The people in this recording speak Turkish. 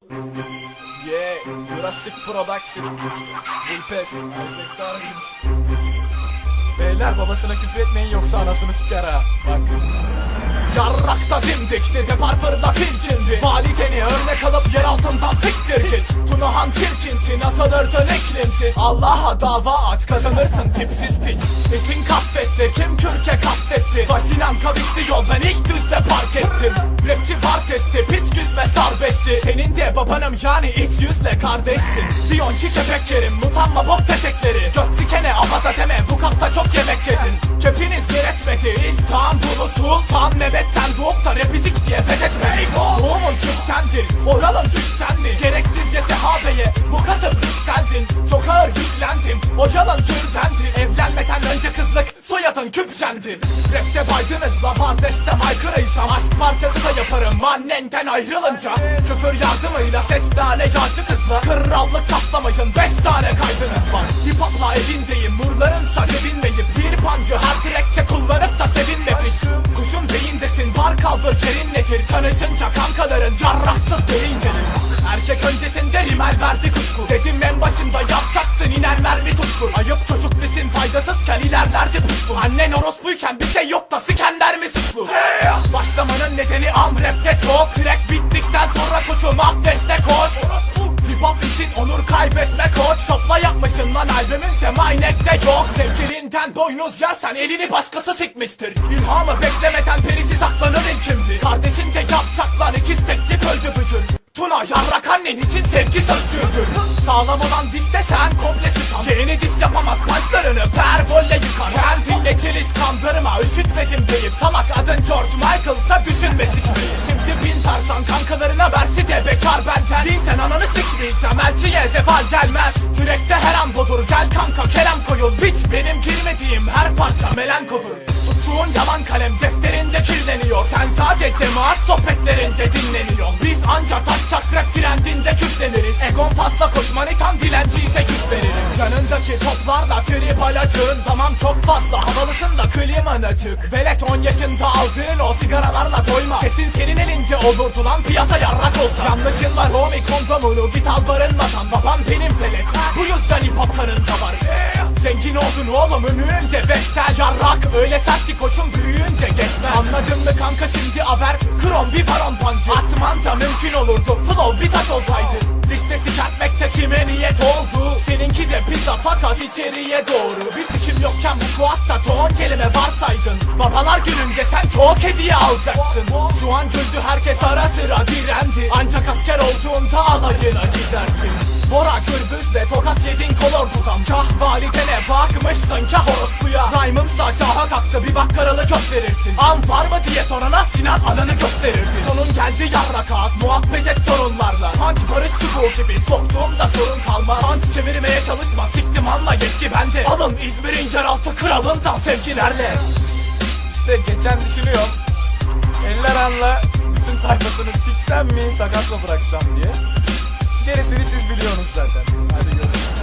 Yeah, Jurassic Production. Vulpes, Sektar Beyler babasına küfür etmeyin yoksa anasını siker ha. Bak. Yarrakta dimdik dedi parpırla tilkindi Valideni örnek alıp yer altından siktir git. Tunahan çirkinsin asılırdın iklimsiz Allah'a dava aç kazanırsın tipsiz piç. İçin kasvetli kim kürke kastetti Vajinam kavisli yol ben ilk düzde park ettim. Rapçi var testi beşli Senin de babanım. Yani iç yüzle kardeşsin. Diyon ki kepek yerim. Mutanma bok tetekleri Göt sikene abaza deme bu kapta çok yemek yedin. Kepiniz yer etmedi. İstanbul'u sultan Mehmet sen doğup da repizik diye fethetme Doğumun Türk'tendir. Oralın Türk sen mi Gereksiz ye sahabeye bu katı yükseldin Çok ağır yüklendim. O yalan türdendi Evlenmeden önce kızlık soyadın küpşendi Rapte baydınız la var destem aykırıysam Aşk parçası annenden ayrılınca Küfür yardımıyla ses lale yağcı kızla Krallık taslamayın beş tane kaydınız var. Hip hopla evindeyim murlarınsa devinmeyip Bir pancı her direkte kullanıp da sevinme piç Kuşun beyindesin var kaldır kerin nedir Tanışınca kankaların yarraksız derin gelir. Erkek öncesinde rimel verdi kuşku. Dedim en başında yapacaksın iner mermi tutku Ayıp çocuk desin faydasızken ilerlerdi puşku. Annen koç Şopla yapmışsın lan albümün semaynette yok. Sevgilinden boynuz yersen elini başkası sikmiştir. İlhamı beklemeden perisi saklanır ilkimdi Kardeşin de yapacak lan ikiz teklif öldü bücür. Tuna yarrak annen için sevgi sözcüğüdür Sağlam olan diste sen komple sıçan. Yeğeni dis yapamaz başlarını pervolle yıkar Kendinle çeliş kandırma üşütmedim deyip Salak adın George Michael'sa düşünme sikmeyi. Şimdi bin tarsan kankalarına versi de bekar benden. Değilsen ananı sikmeyeceğim elçiye zeval gelmez koyul Biç benim girmediğim her parça melankodur Tuttuğun yalan kalem defterinde kirleniyor. Sen sadece maat sohbetlerinde dinleniyor Biz anca taşak rap trendinde küfleniriz. Egon fazla koşmanitan dilenciyse yüz veririm Yanındaki toplarla trip alacığın Tamam çok fazla. Havalısın da kliman açık. Velet 10 yaşında aldığın o sigaralarla doyma. Kesin senin elinde olurdu lan piyasa yarrak olsa. Yanlışın var homie kondomunu git al barınmadan Babam benim pelet. Bu yüzden hip hop var Zengin oldun oğlum önünde bestel yarrak. Öyle sert ki koçum büyüyünce geçmez. Anladın mı kanka şimdi haber? Krom bir baron pancı. Atman da mümkün olurdu Flow bir taş olsaydı. Listesi kertmekte kime niyet oldu? Seninki de pizza fakat içeriye doğru. Biz kim yokken bu kuatta ton kelime varsaydın. Babalar gününde sen çok hediye alacaksın. Şu an güldü herkes ara sıra direndi. Ancak asker olduğunda alayına gidersin Bora gürbüzle tokat yedin kolordudan Kah validene bakmışsın kah orospuya. Rhyme'ımsa şaha kalktı bir bak karalı kök verirsin. An var mı diye sorana Sinan ananı gösterirdi Sonun geldi yarrak ağız muhabbet et torunlarla. Punch barış çubuğu gibi soktuğumda sorun kalmaz. Punch çevirmeye çalışma siktim anla yetki bende. Alın İzmir'in yeraltı kralından sevgilerle. İşte geçen düşünüyorum. Eller anla bütün tayfasını siksem mi sakatla bıraksam diye Gerisini siz biliyorsunuz zaten. Hadi görüşürüz.